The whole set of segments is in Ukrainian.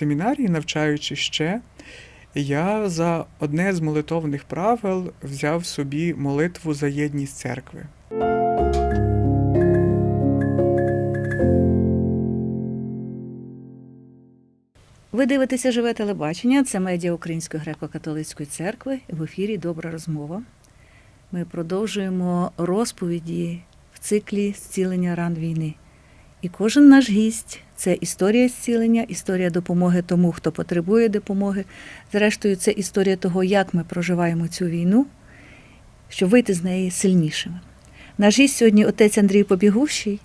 семінарії, навчаючи ще, я за одне з молитовних правил взяв собі молитву за єдність церкви. Ви дивитеся живе телебачення. Це медіа Української греко-католицької церкви. В ефірі Добра розмова. Ми продовжуємо розповіді в циклі зцілення ран війни. І кожен наш гість це історія зцілення, історія допомоги тому, хто потребує допомоги. Зрештою, це історія того, як ми проживаємо цю війну, щоб вийти з неї сильнішими. Наш гість сьогодні отець Андрій Побігущий.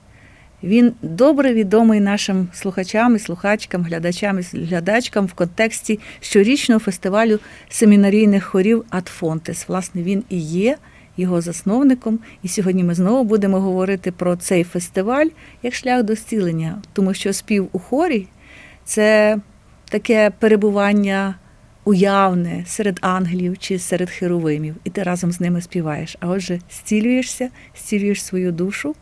Він добре відомий нашим слухачам і слухачкам, глядачам і глядачкам в контексті щорічного фестивалю семінарійних хорів Адфонтес. Власне, він і є його засновником. І сьогодні ми знову будемо говорити про цей фестиваль як шлях до зцілення, тому що спів у хорі це таке перебування уявне серед ангелів чи серед херовимів, і ти разом з ними співаєш. А отже, зцілюєшся, зцілюєш свою душу.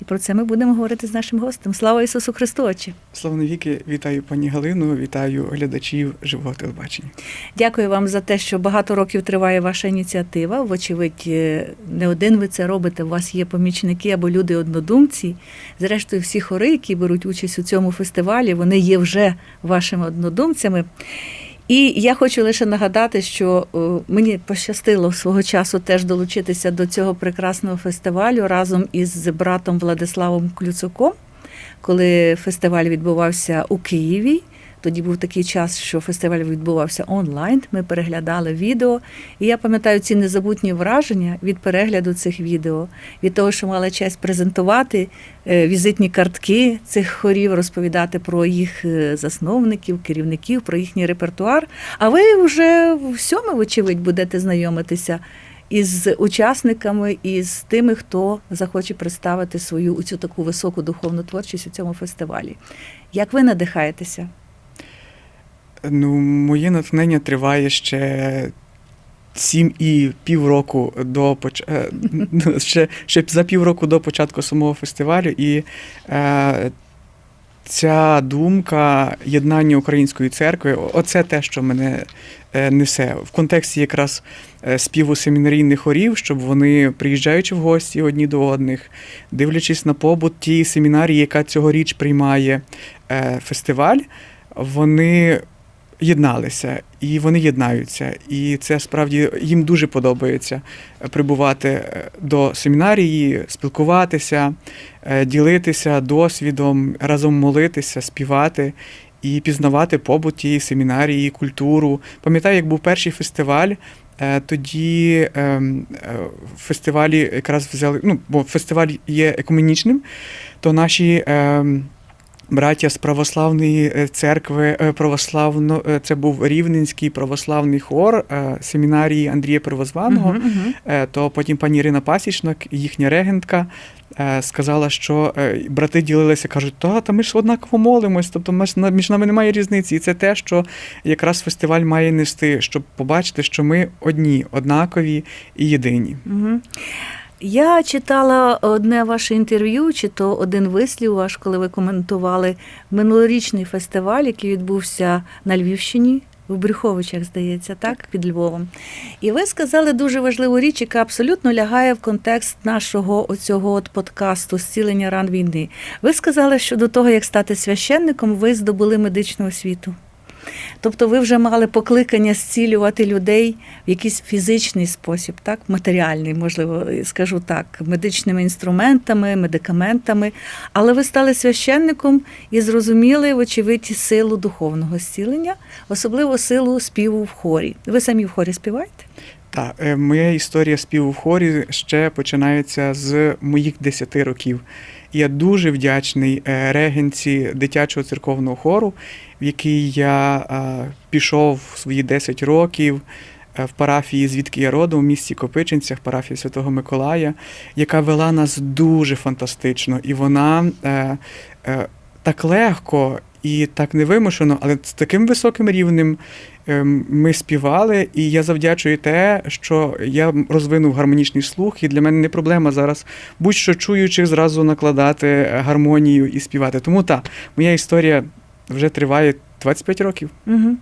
І про це ми будемо говорити з нашим гостем. Слава Ісусу Христу! Отче! Славне віки, вітаю пані Галину, вітаю глядачів живого телебачення. Дякую вам за те, що багато років триває ваша ініціатива. Вочевидь, е, не один ви це робите. У вас є помічники або люди-однодумці. Зрештою, всі хори, які беруть участь у цьому фестивалі, вони є вже вашими однодумцями. І я хочу лише нагадати, що е, мені пощастило свого часу теж долучитися до цього прекрасного фестивалю разом із братом Владиславом Клюцуком, коли фестиваль відбувався у Києві. Тоді був такий час, що фестиваль відбувався онлайн. Ми переглядали відео. І я пам'ятаю ці незабутні враження від перегляду цих відео, від того, що мала честь презентувати е, візитні картки цих хорів, розповідати про їх е, засновників, керівників, про їхній репертуар. А ви вже в всьому, вочевидь, будете знайомитися із учасниками, і з тими, хто захоче представити свою цю таку високу духовну творчість у цьому фестивалі. Як ви надихаєтеся? Ну, моє натхнення триває ще сім і півроку до поч... е, ще, ще за півроку до початку самого фестивалю. І е, ця думка єднання української церкви, оце те, що мене е, несе в контексті якраз е, співу семінарійних хорів, щоб вони, приїжджаючи в гості одні до одних, дивлячись на побут тієї семінарії, яка цьогоріч приймає е, фестиваль, вони єдналися і вони єднаються. І це справді їм дуже подобається прибувати е, до семінарії, спілкуватися, е, ділитися досвідом, разом молитися, співати. І пізнавати побут тієї семінарії, культуру. Пам'ятаю, як був перший фестиваль, е, тоді ем, е, в фестивалі якраз взяли, ну, бо фестиваль є екуменічним, то наші ем, браття з православної е, церкви, е, православно, е, це був Рівненський православний хор семінарії Андрія Первозваного. Мгм, мгм. Е, то потім пані Ірина Пасічник, їхня регентка, сказала, що брати ділилися, кажуть, та, та ми ж однаково молимось, тобто між нами немає різниці. І це те, що якраз фестиваль має нести, щоб побачити, що ми одні, однакові і єдині. Угу. Я читала одне ваше інтерв'ю, чи то один вислів ваш, коли ви коментували минулорічний фестиваль, який відбувся на Львівщині. В Брюховичах, здається, так, під Львовом. І ви сказали дуже важливу річ, яка абсолютно лягає в контекст нашого оцього от подкасту зцілення ран війни. Ви сказали, що до того, як стати священником, ви здобули медичну освіту. Тобто ви вже мали покликання зцілювати людей в якийсь фізичний спосіб, так, матеріальний, можливо, скажу так, медичними інструментами, медикаментами. Але ви стали священником і зрозуміли, вочевидь, силу духовного зцілення, особливо силу співу в хорі. Ви самі в хорі співаєте? Так, е, моя історія співу в хорі ще починається з моїх 10 років. Я дуже вдячний е, регенці дитячого церковного хору, в який я е, пішов свої 10 років е, в парафії, звідки я родом, у місті Копичинцях, парафії Святого Миколая, яка вела нас дуже фантастично. І вона так легко і так невимушено, але з таким високим рівнем ем, ми співали, і я завдячую те, що я розвинув гармонічний слух, і для мене не проблема зараз будь-що чуючи, зразу накладати гармонію і співати. Тому так, моя історія вже триває 25 років. Угу.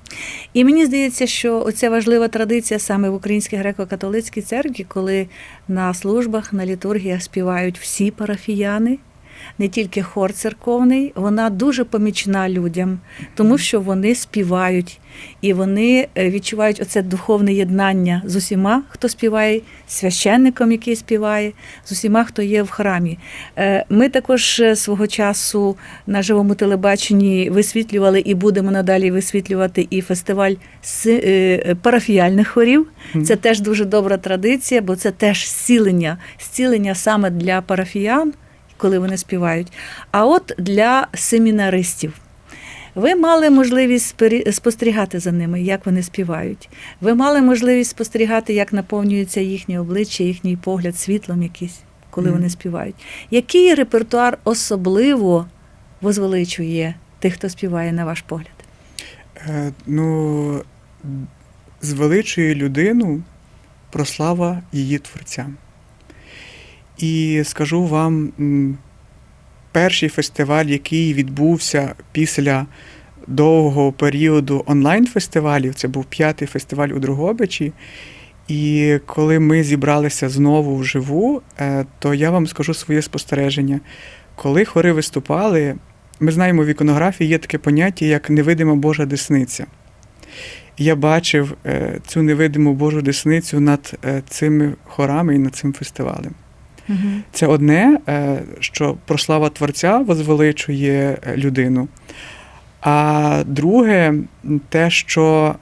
І мені здається, що оця важлива традиція саме в Українській греко-католицькій церкві, коли на службах, на літургіях співають всі парафіяни, не тільки хор церковний, вона дуже помічна людям, тому що вони співають і вони е, відчувають оце духовне єднання з усіма, хто співає, з священником, який співає, з усіма, хто є в храмі. Е, Ми також е, свого часу на живому телебаченні висвітлювали і будемо надалі висвітлювати і фестиваль парафіяльних хорів. Це теж дуже добра традиція, бо це теж зцілення, зцілення саме для парафіян, коли вони співають. А от для семінаристів. Ви мали можливість спостерігати за ними, як вони співають. Ви мали можливість спостерігати, як наповнюється їхнє обличчя, їхній погляд світлом якийсь, коли Мгм. вони співають. Який репертуар особливо возвеличує тих, хто співає, на ваш погляд? Е, ну, звеличує людину прослава її творця. І скажу вам, перший фестиваль, який відбувся після довгого періоду онлайн-фестивалів, це був п'ятий фестиваль у Дрогобичі. І коли ми зібралися знову вживу, е, то я вам скажу своє спостереження. Коли хори виступали, ми знаємо, в іконографії є таке поняття, як невидима Божа десниця. Я бачив е, цю невидиму Божу десницю над е, цими хорами і над цим фестивалем. Угу. Це одне, е, що прослава Творця возвеличує е, людину. А друге, те, що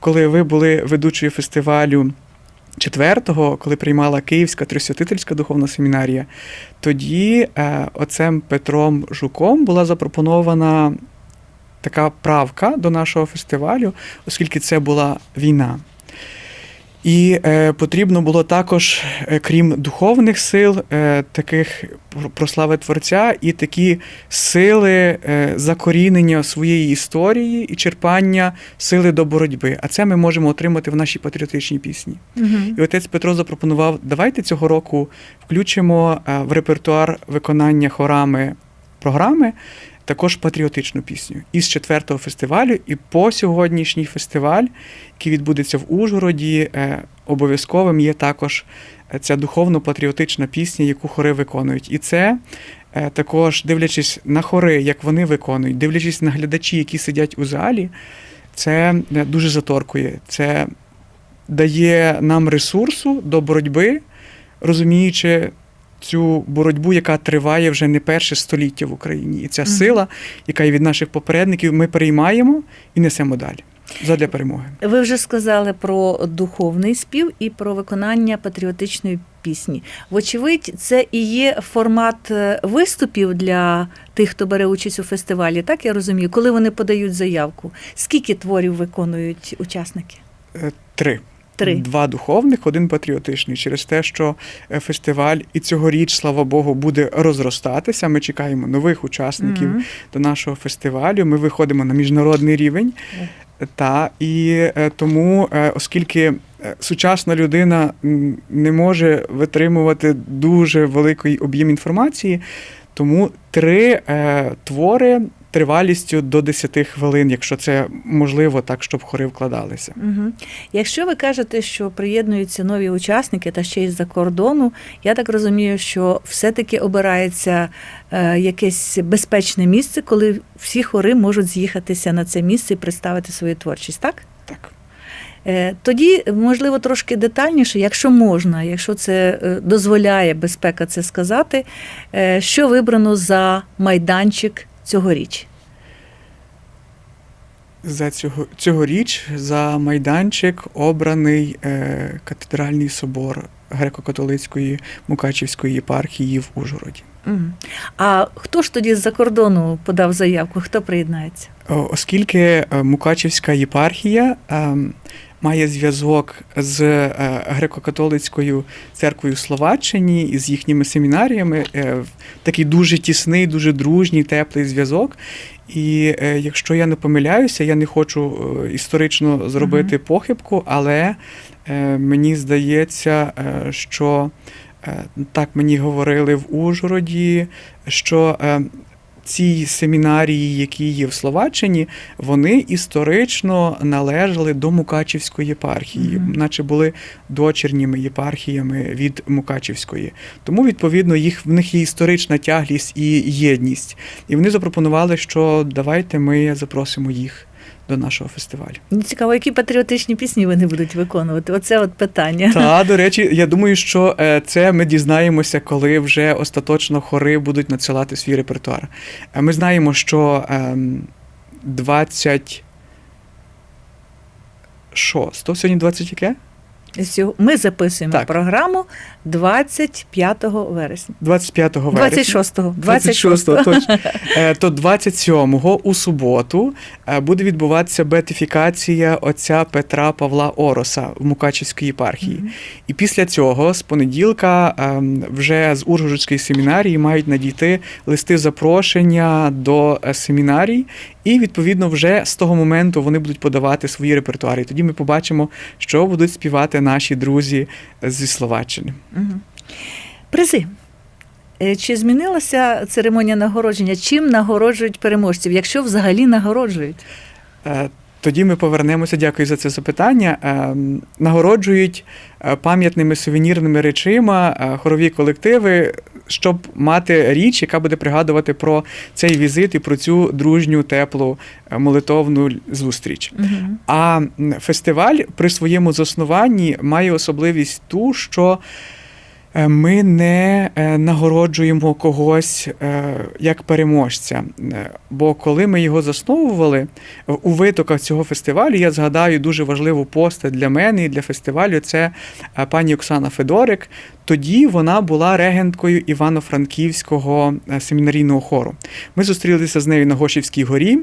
коли ви були ведучою фестивалю четвертого, коли приймала Київська Трисвятительська духовна семінарія, тоді е, оцем Петром Жуком була запропонована така правка до нашого фестивалю, оскільки це була війна. І е, потрібно було також, е, крім духовних сил, е, таких про- прослави Творця, і такі сили е, закорінення своєї історії і черпання сили до боротьби. А це ми можемо отримати в нашій патріотичній пісні. Угу. І отець Петро запропонував: давайте цього року включимо е, в репертуар виконання хорами програми також патріотичну пісню із четвертого фестивалю. І по сьогоднішній фестиваль, який відбудеться в Ужгороді, е, обов'язковим є також е, ця духовно-патріотична пісня, яку хори виконують. І це е, також дивлячись на хори, як вони виконують, дивлячись на глядачі, які сидять у залі, це дуже заторкує. Це дає нам ресурсу до боротьби, розуміючи цю боротьбу, яка триває вже не перше століття в Україні. І ця сила, яка є від наших попередників, ми переймаємо і несемо далі задля перемоги. Ви вже сказали про духовний спів і про виконання патріотичної пісні. Вочевидь, це і є формат е, виступів для тих, хто бере участь у фестивалі. Так я розумію, коли вони подають заявку. Скільки творів виконують учасники? Е, Три. Три. Два духовних, один патріотичний. Через те, що е, фестиваль і цьогоріч, слава Богу, буде розростатися. Ми чекаємо нових учасників Мгм. до нашого фестивалю. Ми виходимо на міжнародний рівень. Та і е, тому, е, оскільки сучасна людина не може витримувати дуже великий об'єм інформації, тому три е, твори тривалістю до 10 хвилин, якщо це можливо, так щоб хори вкладалися. Угу. Якщо ви кажете, що приєднуються нові учасники та ще й з-за кордону, я так розумію, що все-таки обирається е, якесь безпечне місце, коли всі хори можуть з'їхатися на це місце і представити свою творчість, так? Так. Е, Тоді, можливо, трошки детальніше, якщо можна, якщо це е, дозволяє безпека це сказати, що вибрано за майданчик цьогоріч? За цього цьогоріч за майданчик обраний е, катедральний собор греко-католицької Мукачівської єпархії в Ужгороді. А хто ж тоді з-за кордону подав заявку? Хто приєднається? Оскільки е, Мукачівська єпархія е, має зв'язок з е, греко-католицькою церквою в Словаччині і з їхніми семінаріями, е, такий дуже тісний, дуже дружній, теплий зв'язок. І е, якщо я не помиляюся, я не хочу історично зробити похибку, але мені здається, що так мені говорили в Ужгороді, що ці семінарії, які є в Словаччині, вони історично належали до Мукачівської єпархії, Мгм. наче були дочерніми єпархіями від Мукачівської. Тому, відповідно, їх в них є історична тяглість і єдність. І вони запропонували, що давайте ми запросимо їх до нашого фестивалю. Ну, Цікаво, які патріотичні пісні вони будуть виконувати? Оце от питання. Та, до речі, я думаю, що е, це ми дізнаємося, коли вже остаточно хори будуть надсилати свій репертуар. Ми знаємо, що ем, 20. Шосто, сьогодні 20 яке? Ми записуємо Так. програму 25 вересня. 25 вересня. 26-го. 26-го, точно. Е, То 27-го у суботу е, буде відбуватися бетифікація отця Петра Павла Ороса в Мукачівській єпархії. Мгм. І після цього, з понеділка, ем, вже з Ужгородської семінарії мають надійти листи запрошення до е, семінарій, і відповідно вже з того моменту вони будуть подавати свої репертуари. І тоді ми побачимо, що будуть співати наші друзі зі Словаччини. Мгм. Призи. Е, Чи змінилася церемонія нагородження? Чим нагороджують переможців, якщо взагалі нагороджують? Е, Тоді ми повернемося. Дякую за це запитання. Ем, Нагороджують е, пам'ятними сувенірними речима е, хорові колективи, щоб мати річ, яка буде пригадувати про цей візит і про цю дружню, теплу е, молитовну зустріч. Мгм. А фестиваль при своєму заснуванні має особливість ту, що е, ми не е, нагороджуємо когось як переможця. Бо коли ми його засновували у витоках цього фестивалю, я згадаю дуже важливу постать для мене і для фестивалю. Це пані Оксана Федорик. Тоді вона була регенткою Івано-Франківського е, семінарійного хору. Ми зустрілися з нею на Гошівській горі.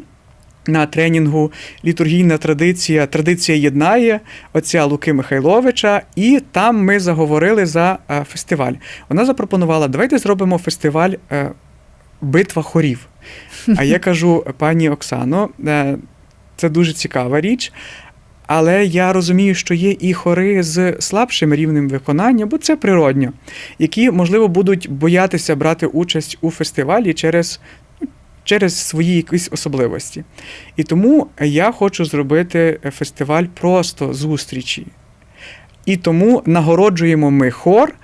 На тренінгу літургійна традиція Традиція єднає отця Луки Михайловича, і там ми заговорили за е, фестиваль. Вона запропонувала: давайте зробимо фестиваль е, Битва хорів. А я кажу, пані Оксано, це дуже цікава річ. Але я розумію, що є і хори з слабшим рівнем виконання, бо це природньо, які, можливо, будуть боятися брати участь у фестивалі через, ну, через свої якісь особливості. І тому я хочу зробити фестиваль просто зустрічі. І тому нагороджуємо ми хор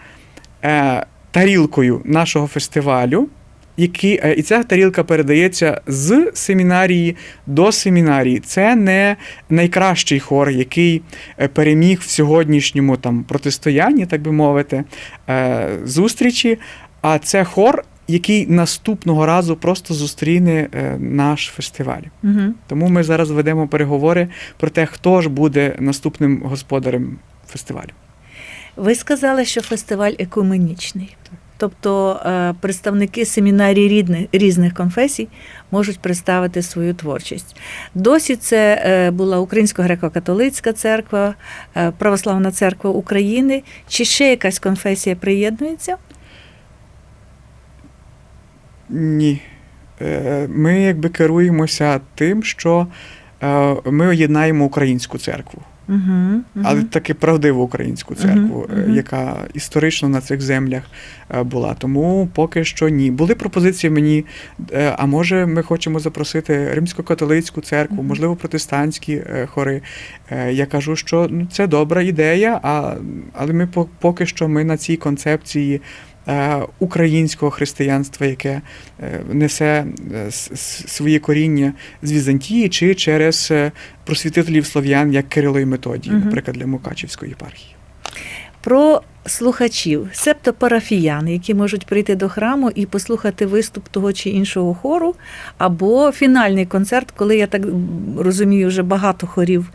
е, тарілкою нашого фестивалю. Які, е, і ця тарілка передається з семінарії до семінарії. Це не найкращий хор, який е, переміг в сьогоднішньому там протистоянні, так би мовити, е, зустрічі. А це хор, який наступного разу просто зустріне наш фестиваль. Мгм. Тому ми зараз ведемо переговори про те, хто ж буде наступним господарем фестивалю. Ви сказали, що фестиваль екуменічний. Тобто е, представники семінарій рідних, різних конфесій можуть представити свою творчість. Досі це е, була Українсько-греко-католицька церква, е, Православна церква України. Чи ще якась конфесія приєднується? Ні. Ми якби керуємося тим, що ми об'єднаємо українську церкву, Угу, але таки правдиву українську церкву, е, мгм. яка історично на цих землях е, була. Тому поки що ні. Були пропозиції мені, е, а може, ми хочемо запросити римсько-католицьку церкву, Мгм. можливо, протестантські хори. Я кажу, що ну, це добра ідея, а, але ми поки що ми на цій концепції. Е, Українського християнства, яке е, несе е, с- с- своє коріння з Візантії чи через просвітителів слов'ян, як Кирило і Методій, Мгм. наприклад, для Мукачівської єпархії. Про слухачів, себто парафіян, які можуть прийти до храму і послухати виступ того чи іншого хору, або фінальний концерт, коли я так розумію, вже багато хорів,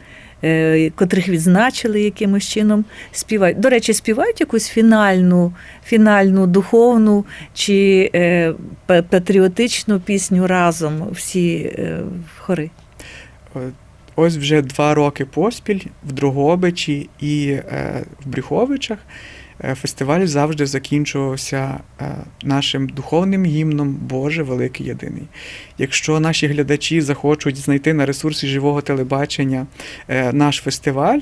котрих відзначили якимось чином, співають. До речі, співають якусь фінальну, фінальну духовну чи е, патріотичну пісню разом всі е, хори. Ось вже два роки поспіль в Дрогобичі і е, в Брюховичах е, фестиваль завжди закінчувався е, нашим духовним гімном Боже Великий Єдиний. Якщо наші глядачі захочуть знайти на ресурсі живого телебачення наш фестиваль,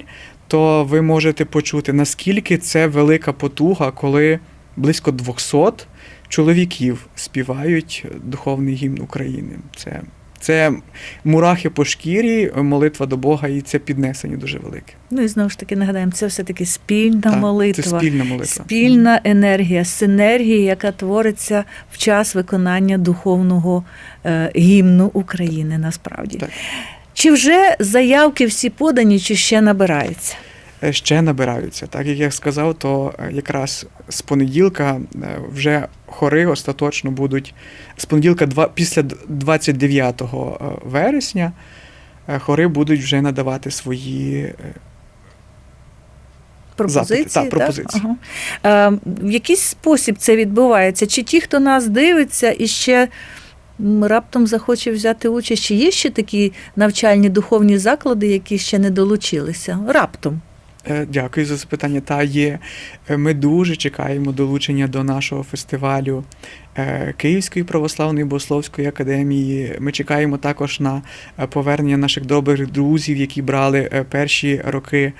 то ви можете почути, наскільки це велика потуга, коли близько 200 чоловіків співають духовний гімн України. Це, це мурахи по шкірі, молитва до Бога, і це піднесення дуже велике. Ну і знову ж таки нагадаємо, це все-таки спільна Так, молитва. Це спільна молитва. Спільна енергія, синергія, яка твориться в час виконання духовного е, гімну України насправді. Так. Чи вже заявки всі подані, чи ще набирається? Ще набираються. Так як я сказав, то е, якраз з понеділка е, вже хори остаточно будуть з понеділка, два, після д- 29 е, вересня, хори будуть вже надавати свої. Пропозиції, Запити, так, пропозиції. Ага. Е, в якийсь спосіб це відбувається? Чи ті, хто нас дивиться і ще раптом захоче взяти участь, чи є ще такі навчальні духовні заклади, які ще не долучилися? Раптом. Е, Дякую за запитання. Та є. Е, Ми дуже чекаємо долучення до нашого фестивалю е, Київської православної богословської академії. Ми чекаємо також на повернення наших добрих друзів, які брали перші роки.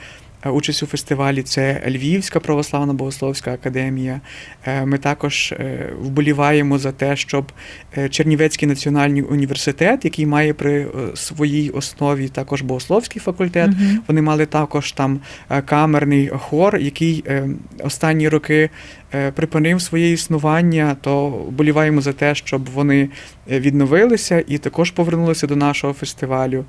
Е, Участь у фестивалі це Львівська православна богословська академія. Е, Ми також е, вболіваємо за те, щоб Чернівецький національний університет, який має при своїй основі також богословський факультет, Мгм. вони мали також там камерний хор, який останні роки припинив своє існування. То боліваємо за те, щоб вони відновилися і також повернулися до нашого фестивалю.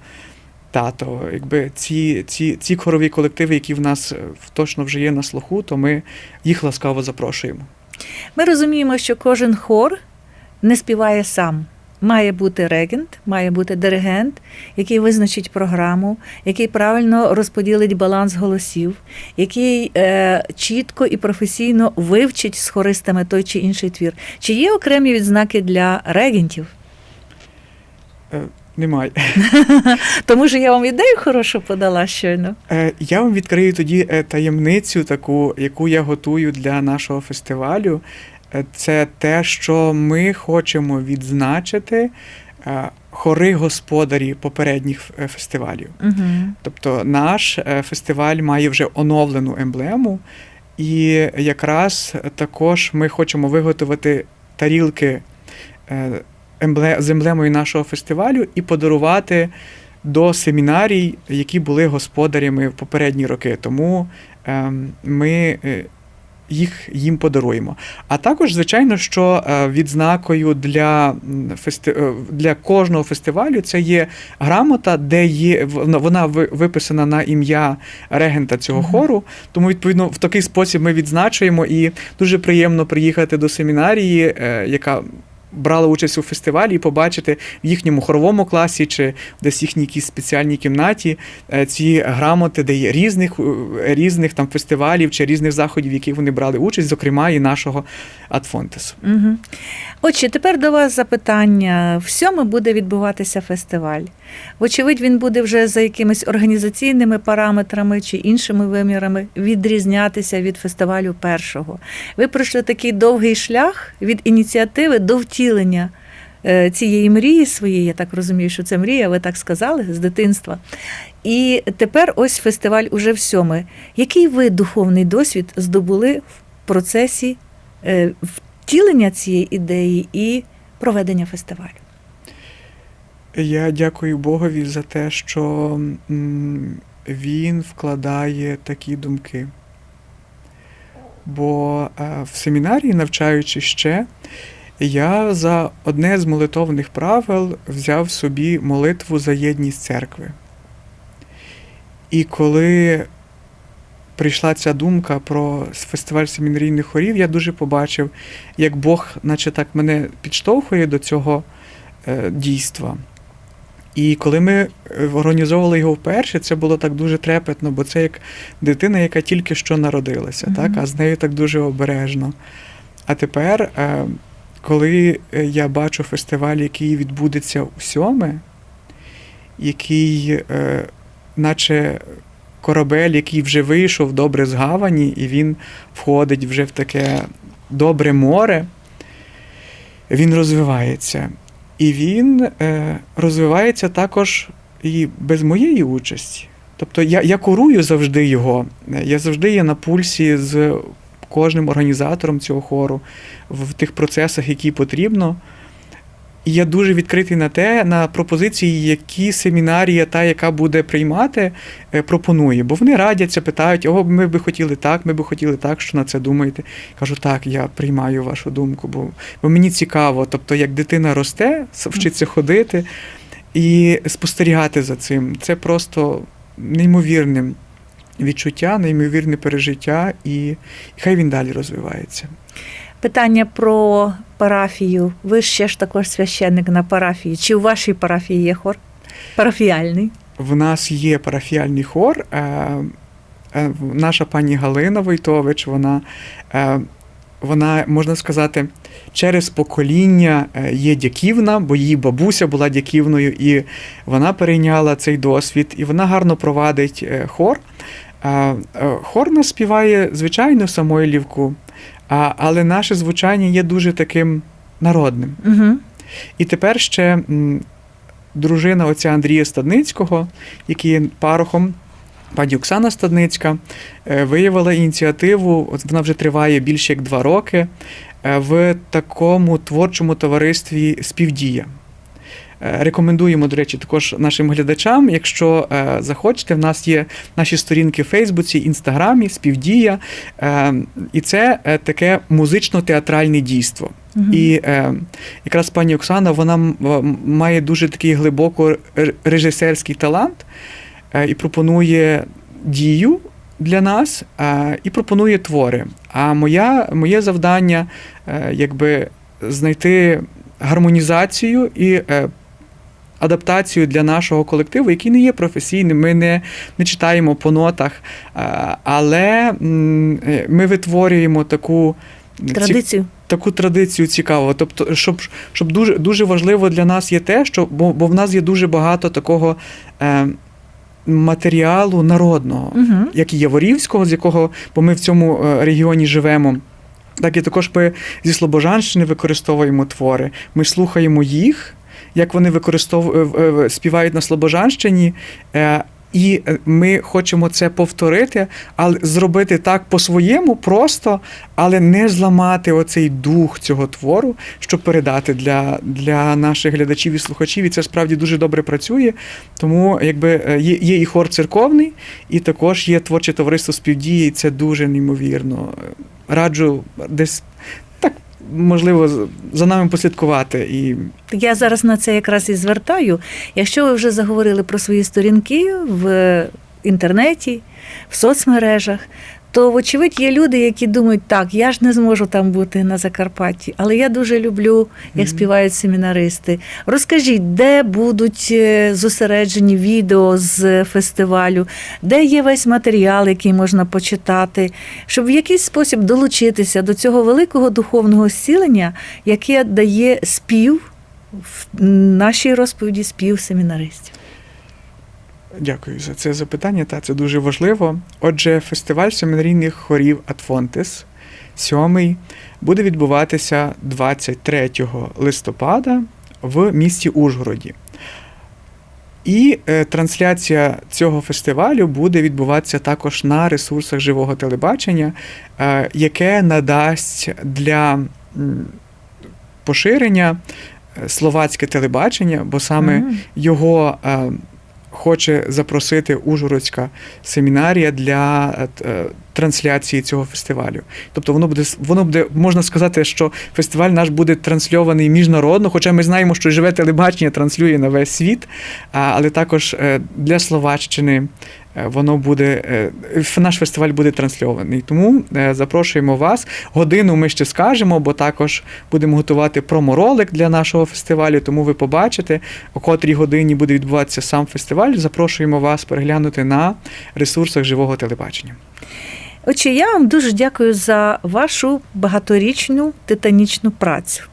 Та, то якби ці, ці, ці хорові колективи, які в нас е, точно вже є на слуху, то ми їх ласкаво запрошуємо. Ми розуміємо, що кожен хор не співає сам. Має бути регент, має бути диригент, який визначить програму, який правильно розподілить баланс голосів, який е, чітко і професійно вивчить з хористами той чи інший твір. Чи є окремі відзнаки для регентів? Немає. Тому що я вам ідею хорошу подала щойно. Е, Я вам відкрию тоді е, таємницю, таку, яку я готую для нашого фестивалю. Е, Це те, що ми хочемо відзначити хори господарі попередніх фестивалів. Угу. Тобто наш фестиваль має вже оновлену емблему, і якраз також ми хочемо виготовити тарілки з емблемою нашого фестивалю і подарувати до семінарій, які були господарями в попередні роки. Тому ем, ми е, їх їм подаруємо. А також, звичайно, що е, відзнакою для, фести... е, для кожного фестивалю це є грамота, де є вона- виписана на ім'я регента цього хору. Тому, відповідно, в такий спосіб ми відзначуємо і дуже приємно приїхати до семінарії, яка. Брала участь у фестивалі і побачити в їхньому хоровому класі чи десь їхній якійсь спеціальній кімнаті е, ці грамоти, де є різних, е, різних там фестивалів чи різних заходів, в яких вони брали участь, зокрема і нашого Атфонтесу. Угу. Отже, тепер до вас запитання. В сьому буде відбуватися фестиваль. Вочевидь, він буде вже за якимись організаційними параметрами чи іншими вимірами відрізнятися від фестивалю першого. Ви пройшли такий довгий шлях від ініціативи до втілення е, цієї мрії своєї. Я так розумію, що це мрія, ви так сказали з дитинства. І тепер ось фестиваль уже в сьоме. Який ви духовний досвід здобули в процесі е, втілення цієї ідеї і проведення фестивалю? Я дякую Богові за те, що він вкладає такі думки. Бо е, в семінарії, навчаючи ще, я за одне з молитовних правил взяв собі молитву за єдність церкви. І коли прийшла ця думка про фестиваль семінарійних хорів, я дуже побачив, як Бог, наче так, мене підштовхує до цього е, дійства. І коли ми е, організовували його вперше, це було так дуже трепетно, бо це як дитина, яка тільки що народилася, Мгм. так? а з нею так дуже обережно. А тепер, е, коли е, я бачу фестиваль, який відбудеться у сьоме, який, наче корабель, який вже вийшов добре з гавані, і він входить вже в таке добре море, він розвивається. І він е, розвивається також і без моєї участі. Тобто я, я курую завжди його, я завжди є на пульсі з кожним організатором цього хору в тих процесах, які потрібно. І я дуже відкритий на те, на пропозиції, які семінарія, та, яка буде приймати, е, пропонує. Бо вони радяться, питають, о, ми би хотіли так, ми би хотіли так, що на це думаєте. Кажу, так, я приймаю вашу думку, бо, бо мені цікаво. Тобто, як дитина росте, вчиться ходити і спостерігати за цим. Це просто неймовірне відчуття, неймовірне пережиття, і, і хай він далі розвивається. Питання про парафію. Ви ще ж також священник на парафії. Чи у вашій парафії є хор? Парафіальний? В нас є парафіальний хор. Е, е, наша пані Галина Войтович, вона, е, вона, можна сказати, через покоління є дяківна, бо її бабуся була дяківною, і вона перейняла цей досвід, і вона гарно провадить хор. Хор нас співає, звичайно, Самойлівку, а, але наше звучання є дуже таким народним. Угу. І тепер ще м, дружина отця Андрія Стадницького, який є парохом, пані Оксана Стадницька, е, виявила ініціативу, от вона вже триває більше як два роки, е, в такому творчому товаристві Співдія. Е, Рекомендуємо, до речі, також нашим глядачам. Якщо е, захочете, в нас є наші сторінки в Фейсбуці, Інстаграмі, Співдія. Е, і це таке музично-театральне дійство. І е, якраз пані Оксана вона має дуже такий глибоко режисерський талант е, і пропонує дію для нас е, і пропонує твори. А моя, моє завдання е, якби знайти гармонізацію і е, адаптацію для нашого колективу, який не є професійним. Ми не, не читаємо по нотах, е, але ми витворюємо таку Традицію. таку традицію цікаву. Тобто, щоб, щоб дуже, дуже важливо для нас є те, що бо, бо в нас є дуже багато такого е, матеріалу народного, Угу. як і Яворівського, з якого, бо ми в цьому е, регіоні живемо. Так і також ми зі Слобожанщини використовуємо твори. Ми слухаємо їх, як вони використовують, співають на Слобожанщині. е, І е, ми хочемо це повторити, але зробити так по-своєму, просто, але не зламати оцей дух цього твору, щоб передати для, для наших глядачів і слухачів. І це справді дуже добре працює. Тому якби е, є, є і хор церковний, і також є творче товариство співдії, і це дуже неймовірно. Раджу десь можливо, за нами послідкувати. І Я зараз на це якраз і звертаю. Якщо ви вже заговорили про свої сторінки в інтернеті, в соцмережах, то, вочевидь, є люди, які думають, так, я ж не зможу там бути на Закарпатті, але я дуже люблю, як співають семінаристи. Розкажіть, де будуть е, зосереджені відео з фестивалю, де є весь матеріал, який можна почитати, щоб в якийсь спосіб долучитися до цього великого духовного зцілення, яке дає спів в нашій розповіді спів семінаристів. Дякую за це запитання. Та це дуже важливо. Отже, фестиваль семінарійних хорів Атфонтис, сьомий, буде відбуватися 23 листопада в місті Ужгороді. І е, трансляція цього фестивалю буде відбуватися також на ресурсах живого телебачення, е, яке надасть для поширення е, словацьке телебачення, бо саме Мгм. його е, хоче запросити Ужгородська семінарія для е, е, трансляції цього фестивалю. Тобто воно буде воно буде, можна сказати, що фестиваль наш буде трансльований міжнародно, хоча ми знаємо, що живе телебачення транслює на весь світ, але також е, для Словаччини. Е, Воно буде е, наш фестиваль буде трансльований. Тому е, запрошуємо вас. Годину ми ще скажемо, бо також будемо готувати проморолик для нашого фестивалю. Тому ви побачите, о котрій годині буде відбуватися сам фестиваль. Запрошуємо вас переглянути на ресурсах живого телебачення. Отже, я вам дуже дякую за вашу багаторічну титанічну працю,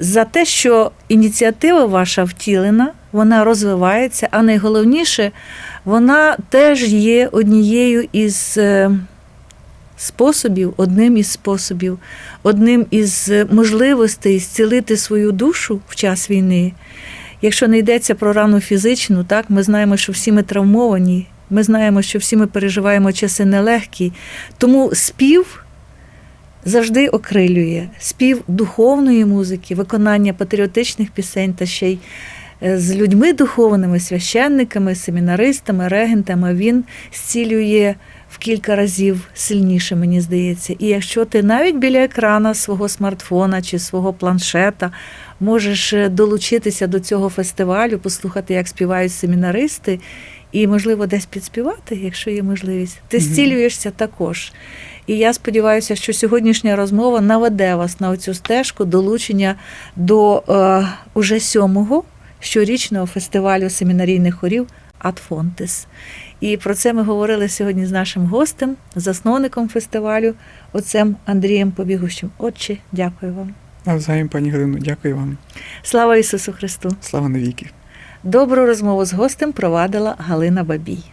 за те, що ініціатива ваша втілена, вона розвивається, а найголовніше, вона теж є однією із е, способів, одним із способів, одним із можливостей зцілити свою душу в час війни. Якщо не йдеться про рану фізичну, так ми знаємо, що всі ми травмовані. Ми знаємо, що всі ми переживаємо часи нелегкі. Тому спів завжди окрилює спів духовної музики, виконання патріотичних пісень та ще й е, з людьми духовними, священниками, семінаристами, регентами. Він зцілює в кілька разів сильніше, мені здається. І якщо ти навіть біля екрана свого смартфона чи свого планшета можеш е, долучитися до цього фестивалю, послухати, як співають семінаристи, і, можливо, десь підспівати, якщо є можливість, ти зцілюєшся також. І я сподіваюся, що сьогоднішня розмова наведе вас на оцю стежку долучення до е, уже сьомого щорічного фестивалю семінарійних хорів Адфонтис. І про це ми говорили сьогодні з нашим гостем, засновником фестивалю, отцем Андрієм Побігущим. Отче, дякую вам. Навзаєм, пані Галину, дякую вам. Слава Ісусу Христу! Слава навіки. Добру розмову з гостем провадила Галина Бабій.